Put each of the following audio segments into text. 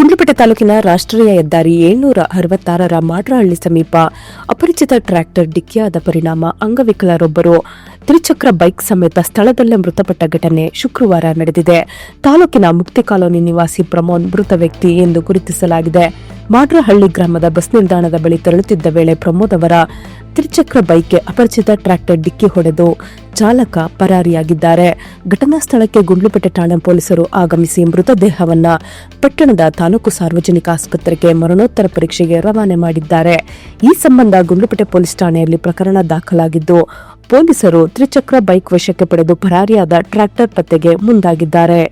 ಗುಂಡ್ಲುಪೇಟೆ ತಾಲೂಕಿನ ರಾಷ್ಟ್ರೀಯ ಹೆದ್ದಾರಿ ಏಳ್ನೂರ ಅರವತ್ತಾರರ ಮಾಡ್ರಹಳ್ಳಿ ಸಮೀಪ ಅಪರಿಚಿತ ಟ್ರ್ಯಾಕ್ಟರ್ ಡಿಕ್ಕಿಯಾದ ಪರಿಣಾಮ ಅಂಗವಿಕಲರೊಬ್ಬರು ತ್ರಿಚಕ್ರ ಬೈಕ್ ಸಮೇತ ಸ್ಥಳದಲ್ಲೇ ಮೃತಪಟ್ಟ ಘಟನೆ ಶುಕ್ರವಾರ ನಡೆದಿದೆ. ತಾಲೂಕಿನ ಮುಕ್ತಿ ಕಾಲೋನಿ ನಿವಾಸಿ ಪ್ರಮೋದ್ ಮೃತ ವ್ಯಕ್ತಿ ಎಂದು ಗುರುತಿಸಲಾಗಿದೆ. ಮಾಡ್ರಹಳ್ಳಿ ಗ್ರಾಮದ ಬಸ್ ನಿಲ್ದಾಣದ ಬಳಿ ತೆರಳುತ್ತಿದ್ದ ವೇಳೆ ಪ್ರಮೋದ್ ಅವರ ತ್ರಿಚಕ್ರ ಬೈಕ್ಗೆ ಅಪರಿಚಿತ ಟ್ರ್ಯಾಕ್ಟರ್ ಡಿಕ್ಕಿ ಹೊಡೆದು ಚಾಲಕ ಪರಾರಿಯಾಗಿದ್ದಾರೆ. ಘಟನಾ ಸ್ಥಳಕ್ಕೆ ಗುಂಡ್ಲುಪೇಟೆ ಠಾಣೆ ಪೊಲೀಸರು ಆಗಮಿಸಿ ಮೃತದೇಹವನ್ನ ಪಟ್ಟಣದ ತಾಲೂಕು ಸಾರ್ವಜನಿಕ ಆಸ್ಪತ್ರೆಗೆ ಮರಣೋತ್ತರ ಪರೀಕ್ಷೆಗೆ ರವಾನೆ ಮಾಡಿದ್ದಾರೆ. ಈ ಸಂಬಂಧ ಗುಂಡ್ಲುಪೇಟೆ ಪೊಲೀಸ್ ಠಾಣೆಯಲ್ಲಿ ಪ್ರಕರಣ ದಾಖಲಾಗಿದ್ದು, ಪೊಲೀಸರು ತ್ರಿಚಕ್ರ ಬೈಕ್ ವಶಕ್ಕೆ ಪಡೆದು ಪರಾರಿಯಾದ ಟ್ರ್ಯಾಕ್ಟರ್ ಪತ್ತೆಗೆ ಮುಂದಾಗಿದ್ದಾರೆ.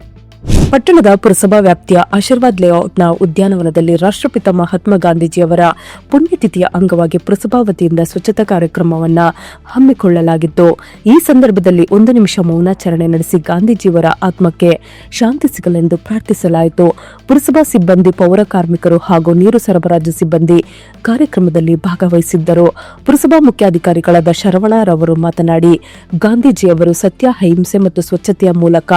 ಪಟ್ಟಣದ ಪುರಸಭಾ ವ್ಯಾಪ್ತಿಯ ಆಶೀರ್ವಾದ್ ಲೇಔಟ್ನ ಉದ್ಯಾನವನದಲ್ಲಿ ರಾಷ್ಟ್ರಪಿತ ಮಹಾತ್ಮ ಗಾಂಧೀಜಿಯವರ ಪುಣ್ಯತಿಥಿಯ ಅಂಗವಾಗಿ ಪುರಸಭಾ ವತಿಯಿಂದ ಸ್ವಚ್ಛತಾ ಕಾರ್ಯಕ್ರಮವನ್ನು ಹಮ್ಮಿಕೊಳ್ಳಲಾಗಿತ್ತು. ಈ ಸಂದರ್ಭದಲ್ಲಿ ಒಂದು ನಿಮಿಷ ಮೌನಾಚರಣೆ ನಡೆಸಿ ಗಾಂಧೀಜಿಯವರ ಆತ್ಮಕ್ಕೆ ಶಾಂತಿ ಸಿಗಲೆಂದು ಪ್ರಾರ್ಥಿಸಲಾಯಿತು. ಪುರಸಭಾ ಸಿಬ್ಬಂದಿ, ಪೌರ ಕಾರ್ಮಿಕರು ಹಾಗೂ ನೀರು ಸರಬರಾಜು ಸಿಬ್ಬಂದಿ ಕಾರ್ಯಕ್ರಮದಲ್ಲಿ ಭಾಗವಹಿಸಿದ್ದರು. ಪುರಸಭಾ ಮುಖ್ಯಾಧಿಕಾರಿಗಳಾದ ಶರವಣರವರು ಮಾತನಾಡಿ, ಗಾಂಧೀಜಿಯವರು ಸತ್ಯ ಅಹಿಂಸೆ ಮತ್ತು ಸ್ವಚ್ಛತೆಯ ಮೂಲಕ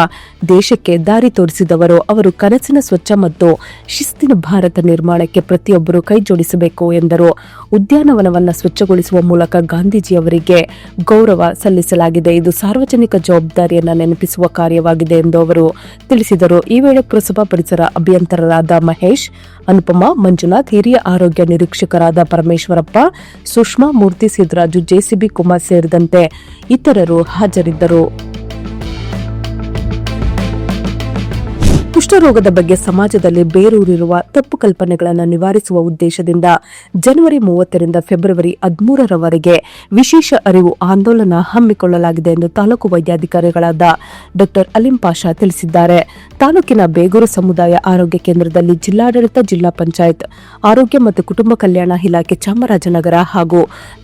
ದೇಶಕ್ಕೆ ದಾರಿ ತೋರಿಸಿದವರು, ಅವರು ಕನಸಿನ ಸ್ವಚ್ಛ ಮತ್ತು ಶಿಸ್ತಿನ ಭಾರತ ನಿರ್ಮಾಣಕ್ಕೆ ಪ್ರತಿಯೊಬ್ಬರು ಕೈಜೋಡಿಸಬೇಕು ಎಂದರು. ಉದ್ಯಾನವನವನ್ನು ಸ್ವಚ್ಛಗೊಳಿಸುವ ಮೂಲಕ ಗಾಂಧೀಜಿಯವರಿಗೆ ಗೌರವ ಸಲ್ಲಿಸಲಾಗಿದೆ. ಇದು ಸಾರ್ವಜನಿಕ ಜವಾಬ್ದಾರಿಯನ್ನು ನೆನಪಿಸುವ ಕಾರ್ಯವಾಗಿದೆ ಎಂದು ಅವರು ತಿಳಿಸಿದರು. ಈ ವೇಳೆ ಪುರಸಭಾ ಪರಿಸರ ಅಭಿಯಂತರರಾದ ಮಹೇಶ್, ಅನುಪಮ, ಮಂಜುನಾಥ್, ಹಿರಿಯ ಆರೋಗ್ಯ ನಿರೀಕ್ಷಕರಾದ ಪರಮೇಶ್ವರಪ್ಪ, ಸುಷ್ಮಾ, ಮೂರ್ತಿ ಸಿದ್ದರಾಜು ಜೆಸಿಬಿ ಕುಮಾರ್ ಸೇರಿದಂತೆ ಇತರರು ಹಾಜರಿದ್ದರು. ಕುಷ್ಠರೋಗದ ಬಗ್ಗೆ ಸಮಾಜದಲ್ಲಿ ಬೇರೂರಿರುವ ತಪ್ಪು ಕಲ್ಪನೆಗಳನ್ನು ನಿವಾರಿಸುವ ಉದ್ದೇಶದಿಂದ ಜನವರಿ ಮೂವತ್ತರಿಂದ ಫೆಬ್ರವರಿ ಹದಿಮೂರರವರೆಗೆ ವಿಶೇಷ ಅರಿವು ಆಂದೋಲನ ಹಮ್ಮಿಕೊಳ್ಳಲಾಗಿದೆ ಎಂದು ತಾಲೂಕು ವೈದ್ಯಾಧಿಕಾರಿಗಳಾದ ಡಾ ಅಲಿಂ ಪಾಷಾ ತಿಳಿಸಿದ್ದಾರೆ. ತಾಲೂಕಿನ ಬೇಗೂರು ಸಮುದಾಯ ಆರೋಗ್ಯ ಕೇಂದ್ರದಲ್ಲಿ ಜಿಲ್ಲಾಡಳಿತ, ಜಿಲ್ಲಾ ಪಂಚಾಯತ್, ಆರೋಗ್ಯ ಮತ್ತು ಕುಟುಂಬ ಕಲ್ಯಾಣ ಇಲಾಖೆ ಚಾಮರಾಜನಗರ ಹಾಗೂ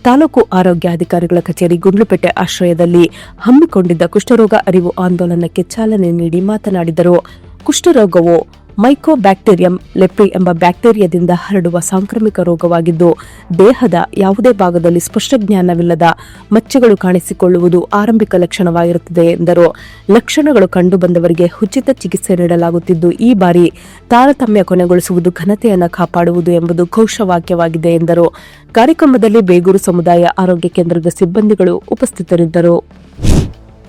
ತಾಲೂಕು ಆರೋಗ್ಯಾಧಿಕಾರಿಗಳ ಕಚೇರಿ ಗುಂಡ್ಲುಪೇಟೆ ಆಶ್ರಯದಲ್ಲಿ ಹಮ್ಮಿಕೊಂಡಿದ್ದ ಕುಷ್ಠರೋಗ ಅರಿವು ಆಂದೋಲನಕ್ಕೆ ಚಾಲನೆ ನೀಡಿ ಮಾತನಾಡಿದರು. ಕುಷ್ಠರೋಗವು ಮೈಕೋಬ್ಯಾಕ್ಟೀರಿಯಂ ಲೆಪ್ರಿ ಎಂಬ ಬ್ಯಾಕ್ಟೀರಿಯಾದಿಂದ ಹರಡುವ ಸಾಂಕ್ರಾಮಿಕ ರೋಗವಾಗಿದ್ದು, ದೇಹದ ಯಾವುದೇ ಭಾಗದಲ್ಲಿ ಸ್ಪಷ್ಟ ಜ್ಞಾನವಿಲ್ಲದ ಮಚ್ಚೆಗಳು ಕಾಣಿಸಿಕೊಳ್ಳುವುದು ಆರಂಭಿಕ ಲಕ್ಷಣವಾಗಿರುತ್ತದೆ ಎಂದರು. ಲಕ್ಷಣಗಳು ಕಂಡುಬಂದವರಿಗೆ ಉಚಿತ ಚಿಕಿತ್ಸೆ ನೀಡಲಾಗುತ್ತಿದ್ದು, ಈ ಬಾರಿ ತಾರತಮ್ಯ ಕೊನೆಗೊಳಿಸುವುದು ಘನತೆಯನ್ನು ಕಾಪಾಡುವುದು ಎಂಬುದು ಘೋಷವಾಕ್ಯವಾಗಿದೆ ಎಂದರು. ಕಾರ್ಯಕ್ರಮದಲ್ಲಿ ಬೇಗೂರು ಸಮುದಾಯ ಆರೋಗ್ಯ ಕೇಂದ್ರದ ಸಿಬ್ಬಂದಿಗಳು ಉಪಸ್ಥಿತರಿದ್ದರು.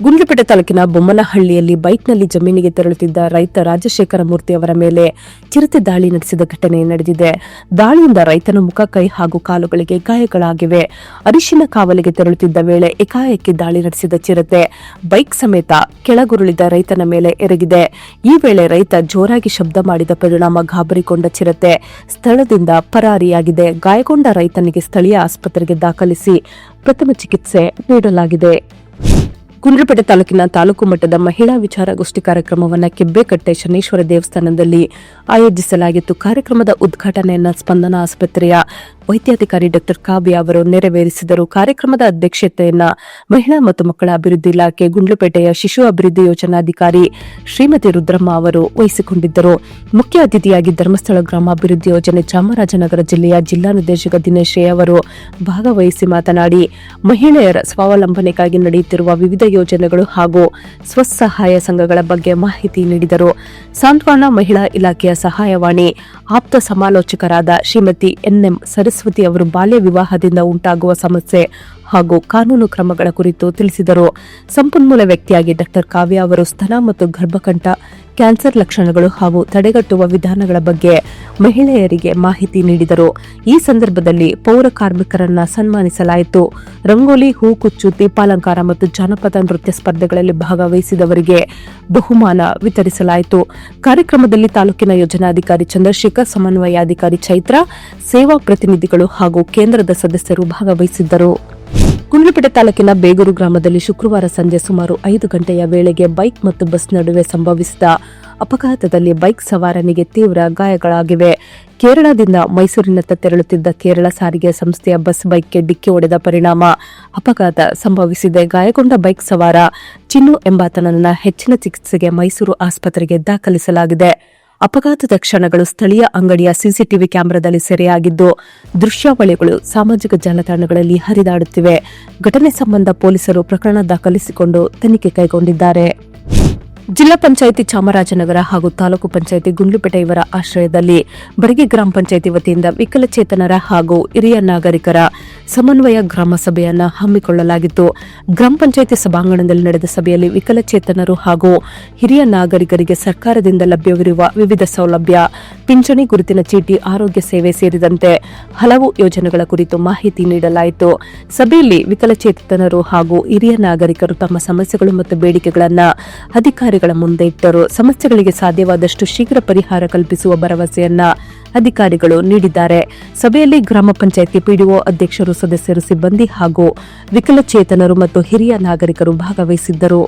ಗುಂಡ್ಲುಪೇಟೆ ತಾಲೂಕಿನ ಬೊಮ್ಮನಹಳ್ಳಿಯಲ್ಲಿ ಬೈಕ್ನಲ್ಲಿ ಜಮೀನಿಗೆ ತೆರಳುತ್ತಿದ್ದ ರೈತ ರಾಜಶೇಖರ ಮೂರ್ತಿ ಅವರ ಮೇಲೆ ಚಿರತೆ ದಾಳಿ ನಡೆಸಿದ ಘಟನೆ ನಡೆದಿದೆ. ದಾಳಿಯಿಂದ ರೈತನ ಮುಖ, ಕೈ ಹಾಗೂ ಕಾಲುಗಳಿಗೆ ಗಾಯಗಳಾಗಿವೆ. ಅರಿಶಿನ ಕಾವಲಿಗೆ ತೆರಳುತ್ತಿದ್ದ ವೇಳೆ ಏಕಾಏಕಿ ದಾಳಿ ನಡೆಸಿದ ಚಿರತೆ ಬೈಕ್ ಸಮೇತ ಕೆಳಗುರುಳಿದ ರೈತನ ಮೇಲೆ ಎರಗಿದೆ. ಈ ವೇಳೆ ರೈತ ಜೋರಾಗಿ ಶಬ್ದ ಮಾಡಿದ ಪರಿಣಾಮ ಗಾಬರಿಕೊಂಡ ಚಿರತೆ ಸ್ಥಳದಿಂದ ಪರಾರಿಯಾಗಿದೆ. ಗಾಯಗೊಂಡ ರೈತನಿಗೆ ಸ್ಥಳೀಯ ಆಸ್ಪತ್ರೆಗೆ ದಾಖಲಿಸಿ ಪ್ರಥಮ ಚಿಕಿತ್ಸೆ ನೀಡಲಾಗಿದೆ. ಗುಂಡ್ಲುಪೇಟೆ ತಾಲೂಕಿನ ತಾಲೂಕು ಮಟ್ಟದ ಮಹಿಳಾ ವಿಚಾರಗೋಷ್ಠಿ ಕಾರ್ಯಕ್ರಮವನ್ನು ಕೆಬ್ಬೆಕಟ್ಟೆ ಶನೇಶ್ವರ ದೇವಸ್ಥಾನದಲ್ಲಿ ಆಯೋಜಿಸಲಾಗಿತ್ತು. ಕಾರ್ಯಕ್ರಮದ ಉದ್ಘಾಟನೆಯನ್ನು ಸ್ಪಂದನ ಆಸ್ಪತ್ರೆಯ ವೈದ್ಯಾಧಿಕಾರಿ ಡಾಕ್ಟರ್ ಕಾವ್ಯ ಅವರು ನೆರವೇರಿಸಿದರು. ಕಾರ್ಯಕ್ರಮದ ಅಧ್ಯಕ್ಷತೆಯನ್ನ ಮಹಿಳಾ ಮತ್ತು ಮಕ್ಕಳ ಅಭಿವೃದ್ಧಿ ಇಲಾಖೆ ಗುಂಡ್ಲುಪೇಟೆಯ ಶಿಶು ಅಭಿವೃದ್ಧಿ ಯೋಜನಾಧಿಕಾರಿ ಶ್ರೀಮತಿ ರುದ್ರಮ್ಮ ಅವರು ವಹಿಸಿಕೊಂಡಿದ್ದರು. ಮುಖ್ಯ ಅತಿಥಿಯಾಗಿ ಧರ್ಮಸ್ಥಳ ಗ್ರಾಮಾಭಿವೃದ್ಧಿ ಯೋಜನೆ ಚಾಮರಾಜನಗರ ಜಿಲ್ಲೆಯ ಜಿಲ್ಲಾ ನಿರ್ದೇಶಕ ದಿನೇಶ್ ರೇ ಅವರು ಭಾಗವಹಿಸಿ ಮಾತನಾಡಿ, ಮಹಿಳೆಯರ ಸ್ವಾವಲಂಬನೆಗಾಗಿ ನಡೆಯುತ್ತಿರುವ ವಿವಿಧ ಯೋಜನೆಗಳು ಹಾಗೂ ಸ್ವಸಹಾಯ ಸಂಘಗಳ ಬಗ್ಗೆ ಮಾಹಿತಿ ನೀಡಿದರು. ಸಾಂತ್ವನ ಮಹಿಳಾ ಇಲಾಖೆಯ ಸಹಾಯವಾಣಿ ಆಪ್ತ ಸಮಾಲೋಚಕರಾದ ಶ್ರೀಮತಿ ಎನ್ಎಂ ಸರಸ್ವತಿ ಅವರು ಬಾಲ್ಯ ವಿವಾಹದಿಂದ ಉಂಟಾಗುವ ಸಮಸ್ಯೆ. ಹಾಗೂ ಕಾನೂನು ಕ್ರಮಗಳ ಕುರಿತು ತಿಳಿಸಿದರು. ಸಂಪನ್ಮೂಲ ವ್ಯಕ್ತಿಯಾಗಿ ಡಾ. ಕಾವ್ಯ ಅವರು ಸ್ತನ ಮತ್ತು ಗರ್ಭಕಂಠ, ಕ್ಯಾನ್ಸರ್ ಲಕ್ಷಣಗಳು ಹಾಗೂ ತಡೆಗಟ್ಟುವ ವಿಧಾನಗಳ ಬಗ್ಗೆ ಮಹಿಳೆಯರಿಗೆ ಮಾಹಿತಿ ನೀಡಿದರು. ಈ ಸಂದರ್ಭದಲ್ಲಿ ಪೌರ ಕಾರ್ಮಿಕರನ್ನ ಸನ್ಮಾನಿಸಲಾಯಿತು. ರಂಗೋಲಿ ಹೂಕುಚ್ಚು ದೀಪಾಲಂಕಾರ ಮತ್ತು ಜಾನಪದ ನೃತ್ಯ ಸ್ಪರ್ಧೆಗಳಲ್ಲಿ ಭಾಗವಹಿಸಿದವರಿಗೆ ಬಹುಮಾನ ವಿತರಿಸಲಾಯಿತು. ಕಾರ್ಯಕ್ರಮದಲ್ಲಿ ತಾಲೂಕಿನ ಯೋಜನಾಧಿಕಾರಿ ಚಂದ್ರಶೇಖರ್, ಸಮನ್ವಯಾಧಿಕಾರಿ ಚೈತ್ರ, ಸೇವಾ ಪ್ರತಿನಿಧಿಗಳು ಹಾಗೂ ಕೇಂದ್ರದ ಸದಸ್ಯರು ಭಾಗವಹಿಸಿದ್ದರು. ಗುಂಡ್ಲುಪೇಟೆ ತಾಲೂಕಿನ ಬೇಗೂರು ಗ್ರಾಮದಲ್ಲಿ ಶುಕ್ರವಾರ ಸಂಜೆ ಸುಮಾರು ಐದು ಗಂಟೆಯ ವೇಳೆಗೆ ಬೈಕ್ ಮತ್ತು ಬಸ್ ನಡುವೆ ಸಂಭವಿಸಿದ ಅಪಘಾತದಲ್ಲಿ ಬೈಕ್ ಸವಾರನಿಗೆ ತೀವ್ರ ಗಾಯಗಳಾಗಿವೆ. ಕೇರಳದಿಂದ ಮೈಸೂರಿನತ್ತ ತೆರಳುತ್ತಿದ್ದ ಕೇರಳ ಸಾರಿಗೆ ಸಂಸ್ಥೆಯ ಬಸ್ ಬೈಕ್ಗೆ ಡಿಕ್ಕಿ ಹೊಡೆದ ಪರಿಣಾಮ. ಅಪಘಾತ ಸಂಭವಿಸಿದೆ. ಗಾಯಗೊಂಡ ಬೈಕ್ ಸವಾರ ಚಿನ್ನು ಎಂಬಾತನನ್ನ ಹೆಚ್ಚಿನ ಚಿಕಿತ್ಸೆಗೆ ಮೈಸೂರು ಆಸ್ಪತ್ರೆಗೆ ದಾಖಲಿಸಲಾಗಿದೆ. ಅಪಘಾತದ ಕ್ಷಣಗಳು ಸ್ಥಳೀಯ ಅಂಗಡಿಯ ಸಿಸಿಟಿವಿ ಕ್ಯಾಮೆರಾದಲ್ಲಿ ಸೆರೆಯಾಗಿದ್ದು, ದೃಶ್ಯಾವಳಿಗಳು ಸಾಮಾಜಿಕ ಜಾಲತಾಣಗಳಲ್ಲಿ ಹರಿದಾಡುತ್ತಿವೆ. ಘಟನೆ ಸಂಬಂಧ ಪೊಲೀಸರು ಪ್ರಕರಣ ದಾಖಲಿಸಿಕೊಂಡು ತನಿಖೆ ಕೈಗೊಂಡಿದ್ದಾರೆ. ಜಿಲ್ಲಾ ಪಂಚಾಯಿತಿ ಚಾಮರಾಜನಗರ ಹಾಗೂ ತಾಲೂಕು ಪಂಚಾಯಿತಿ ಗುಂಡ್ಲುಪೇಟೆ ಇವರ ಆಶ್ರಯದಲ್ಲಿ ಬಡಗಿ ಗ್ರಾಮ ಪಂಚಾಯಿತಿ ವತಿಯಿಂದ ವಿಕಲಚೇತನರ ಹಾಗೂ ಹಿರಿಯ ನಾಗರಿಕರ ಸಮನ್ವಯ ಗ್ರಾಮ ಸಭೆಯನ್ನು ಹಮ್ಮಿಕೊಳ್ಳಲಾಗಿತ್ತು. ಗ್ರಾಮ ಪಂಚಾಯಿತಿ ಸಭಾಂಗಣದಲ್ಲಿ ನಡೆದ ಸಭೆಯಲ್ಲಿ ವಿಕಲಚೇತನರು ಹಾಗೂ ಹಿರಿಯ ನಾಗರಿಕರಿಗೆ ಸರ್ಕಾರದಿಂದ ಲಭ್ಯವಿರುವ ವಿವಿಧ ಸೌಲಭ್ಯ, ಪಿಂಚಣಿ, ಗುರುತಿನ ಚೀಟಿ, ಆರೋಗ್ಯ ಸೇವೆ ಸೇರಿದಂತೆ ಹಲವು ಯೋಜನೆಗಳ ಕುರಿತು ಮಾಹಿತಿ ನೀಡಲಾಯಿತು. ಸಭೆಯಲ್ಲಿ ವಿಕಲಚೇತನರು ಹಾಗೂ ಹಿರಿಯ ನಾಗರಿಕರು ತಮ್ಮ ಸಮಸ್ಯೆಗಳು ಮತ್ತು ಬೇಡಿಕೆಗಳನ್ನು ಅಧಿಕಾರಿಗಳ ಮುಂದೆ ಇಟ್ಟರು ಸಮಸ್ಯೆಗಳಿಗೆ ಸಾಧ್ಯವಾದಷ್ಟು ಶೀಘ್ರ ಪರಿಹಾರ ಕಲ್ಪಿಸುವ ಭರವಸೆಯನ್ನ ಅಧಿಕಾರಿಗಳು ನೀಡಿದ್ದಾರೆ. ಸಭೆಯಲ್ಲಿ ಗ್ರಾಮ ಪಂಚಾಯಿತಿ ಪಿಡಿಒ ಅಧ್ಯಕ್ಷರು ಸದಸ್ಯರು ಸಿಬ್ಬಂದಿ ಹಾಗೂ ವಿಕಲಚೇತನರು ಮತ್ತು ಹಿರಿಯ ನಾಗರಿಕರು ಭಾಗವಹಿಸಿದ್ದರು.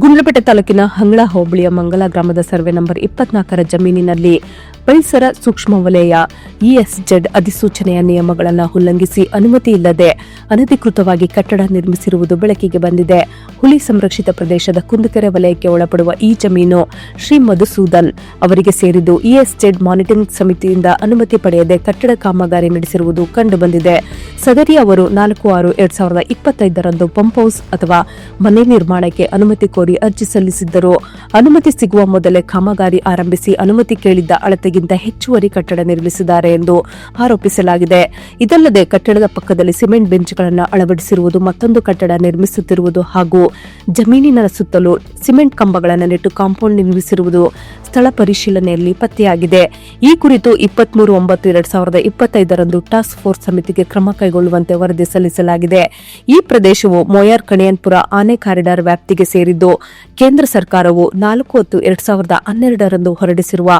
ಗುಂಡ್ಲಪೇಟೆ ತಾಲೂಕಿನ ಹಂಗಳ ಹೋಬಳಿಯ ಮಂಗಲ ಗ್ರಾಮದ ಸರ್ವೆ ನಂಬರ್ ಇಪ್ಪತ್ನಾಲ್ಕರ ಜಮೀನಿನಲ್ಲಿ ಪರಿಸರ ಸೂಕ್ಷ್ಮ ವಲಯ ಇಎಸ್ಜೆಡ್ ಅಧಿಸೂಚನೆಯ ನಿಯಮಗಳನ್ನು ಉಲ್ಲಂಘಿಸಿ ಅನುಮತಿ ಇಲ್ಲದೆ ಅನಧಿಕೃತವಾಗಿ ಕಟ್ಟಡ ನಿರ್ಮಿಸಿರುವುದು ಬೆಳಕಿಗೆ ಬಂದಿದೆ. ಹುಲಿ ಸಂರಕ್ಷಿತ ಪ್ರದೇಶದ ಕುಂದಕೆರೆ ವಲಯಕ್ಕೆ ಒಳಪಡುವ ಈ ಜಮೀನು ಶ್ರೀ ಮಧುಸೂದನ್ ಅವರಿಗೆ ಸೇರಿದ್ದು ಇಎಸ್ಜೆಡ್ ಮಾನಿಟರಿಂಗ್ ಸಮಿತಿಯಿಂದ ಅನುಮತಿ ಪಡೆಯದೆ ಕಟ್ಟಡ ಕಾಮಗಾರಿ ನಡೆಸಿರುವುದು ಕಂಡುಬಂದಿದೆ. ಸದರಿ ಅವರು ನಾಲ್ಕು ಆರು ಎರಡ್ ಸಾವಿರದ ಇಪ್ಪತ್ತೈದರಂದು ಪಂಪ್ ಹೌಸ್ ಅಥವಾ ಮನೆ ನಿರ್ಮಾಣಕ್ಕೆ ಅನುಮತಿ ಕೋರಿ ಅರ್ಜಿ ಸಲ್ಲಿಸಿದ್ದರು. ಅನುಮತಿ ಸಿಗುವ ಮೊದಲೇ ಕಾಮಗಾರಿ ಆರಂಭಿಸಿ ಅನುಮತಿ ಕೇಳಿದ್ದ ಅಳತೆಗಿಂತ ಹೆಚ್ಚುವರಿ ಕಟ್ಟಡ ನಿರ್ಮಿಸಿದ್ದಾರೆ ಎಂದು ಆರೋಪಿಸಲಾಗಿದೆ. ಇದಲ್ಲದೆ ಕಟ್ಟಡದ ಪಕ್ಕದಲ್ಲಿ ಸಿಮೆಂಟ್ ಬೆಂಚ್ಗಳನ್ನು ಅಳವಡಿಸಿರುವುದು ಮತ್ತೊಂದು ಕಟ್ಟಡ ನಿರ್ಮಿಸುತ್ತಿರುವುದು ಹಾಗೂ ಜಮೀನಿನ ಸುತ್ತಲೂ ಸಿಮೆಂಟ್ ಕಂಬಗಳನ್ನು ನೆಟ್ಟು ಕಾಂಪೌಂಡ್ ನಿರ್ಮಿಸಿರುವುದು ಸ್ಥಳ ಪರಿಶೀಲನೆಯಲ್ಲಿ ಪತ್ತೆಯಾಗಿದೆ. ಈ ಕುರಿತು ಇಪ್ಪತ್ಮೂರು ಒಂಬತ್ತು ಎರಡ್ ಸಾವಿರದ ಇಪ್ಪತ್ತೈದರಂದು ಟಾಸ್ಕ್ ಫೋರ್ಸ್ ಸಮಿತಿಗೆ ಕ್ರಮ ಕೈಗೊಳ್ಳುವಂತೆ ವರದಿ ಸಲ್ಲಿಸಲಾಗಿದೆ. ಈ ಪ್ರದೇಶವು ಮೊಯಾರ್, ಕಣಿಯನ್ಪುರ, ಆನೆ ಕಾರಿಡಾರ್ ವ್ಯಾಪ್ತಿಗೆ ಸೇರಿದ್ದು, ಕೇಂದ್ರ ಸರ್ಕಾರವು ನಾಲ್ಕು ಹತ್ತು ಎರಡ್ ಸಾವಿರದ ಹನ್ನೆರಡರಂದು ಹೊರಡಿಸಿರುವ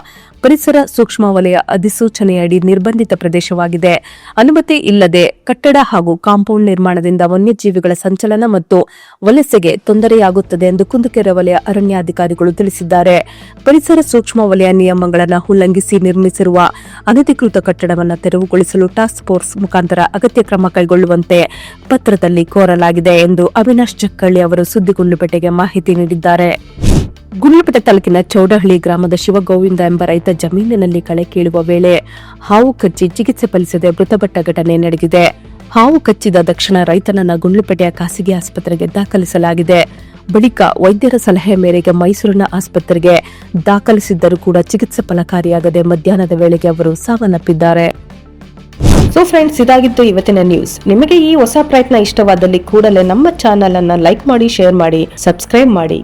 ಪರಿಸರ ಸೂಕ್ಷ್ಮ ವಲಯ ಅಧಿಸೂಚನೆಯಡಿ ನಿರ್ಬಂಧಿತ ಪ್ರದೇಶವಾಗಿದೆ. ಅನುಮತಿ ಇಲ್ಲದೆ ಕಟ್ಟಡ ಹಾಗೂ ಕಾಂಪೌಂಡ್ ನಿರ್ಮಾಣದಿಂದ ವನ್ಯಜೀವಿಗಳ ಸಂಚಲನ ಮತ್ತು ವಲಸೆಗೆ ತೊಂದರೆಯಾಗುತ್ತದೆ ಎಂದು ಕುಂದುಕೆರೆ ವಲಯ ಅರಣ್ಯಾಧಿಕಾರಿಗಳು ತಿಳಿಸಿದ್ದಾರೆ. ಪರಿಸರ ಸೂಕ್ಷ್ಮ ವಲಯ ನಿಯಮಗಳನ್ನು ಉಲ್ಲಂಘಿಸಿ ನಿರ್ಮಿಸಿರುವ ಅನಧಿಕೃತ ಕಟ್ಟಡವನ್ನು ತೆರವುಗೊಳಿಸಲು ಟಾಸ್ಕ್ ಫೋರ್ಸ್ ಮುಖಾಂತರ ಅಗತ್ಯ ಕ್ರಮ ಕೈಗೊಳ್ಳುವಂತೆ ಪತ್ರದಲ್ಲಿ ಕೋರಲಾಗಿದೆ ಎಂದು ಅವಿನಾಶ್ ಚಕ್ಕಳ್ಳಿ ಅವರು ಸುದ್ದಿಗುಂಡ್ಲುಪೇಟೆಗೆ ಮಾಹಿತಿ ನೀಡಿದ್ದಾರೆ. ಗುಂಡ್ಲುಪೇಟೆ ತಾಲೂಕಿನ ಚೌಡಹಳ್ಳಿ ಗ್ರಾಮದ ಶಿವಗೋವಿಂದ ಎಂಬ ರೈತ ಜಮೀನಿನಲ್ಲಿ ಕಳೆ ಕೀಳುವ ವೇಳೆ ಹಾವು ಕಚ್ಚಿ ಚಿಕಿತ್ಸೆ ಫಲಿಸದೆ ಮೃತಪಟ್ಟ ಘಟನೆ ನಡೆದಿದೆ. ಹಾವು ಕಚ್ಚಿದ ತಕ್ಷಣ ರೈತನನ್ನು ಗುಂಡ್ಲುಪೇಟೆಯ ಖಾಸಗಿ ಆಸ್ಪತ್ರೆಗೆ ದಾಖಲಿಸಲಾಗಿದೆ. ಬಳಿಕ ವೈದ್ಯರ ಸಲಹೆ ಮೇರೆಗೆ ಮೈಸೂರಿನ ಆಸ್ಪತ್ರೆಗೆ ದಾಖಲಿಸಿದ್ದರೂ ಕೂಡ ಚಿಕಿತ್ಸೆ ಫಲಕಾರಿಯಾಗದೆ ಮಧ್ಯಾಹ್ನದ ವೇಳೆಗೆ ಅವರು ಸಾವನ್ನಪ್ಪಿದ್ದಾರೆ. ಸೊ ಫ್ರೆಂಡ್ಸ್ ಇದಾಗಿತ್ತು ಇವತ್ತಿನ ನ್ಯೂಸ್ ನಿಮಗೆ ಈ ಹೊಸ ಪ್ರಯತ್ನ ಇಷ್ಟವಾದಲ್ಲಿ ಕೂಡಲೇ ನಮ್ಮ ಚಾನೆಲ್ ಅನ್ನ ಲೈಕ್ ಮಾಡಿ ಶೇರ್ ಮಾಡಿ ಸಬ್ಸ್ಕ್ರೈಬ್ ಮಾಡಿ.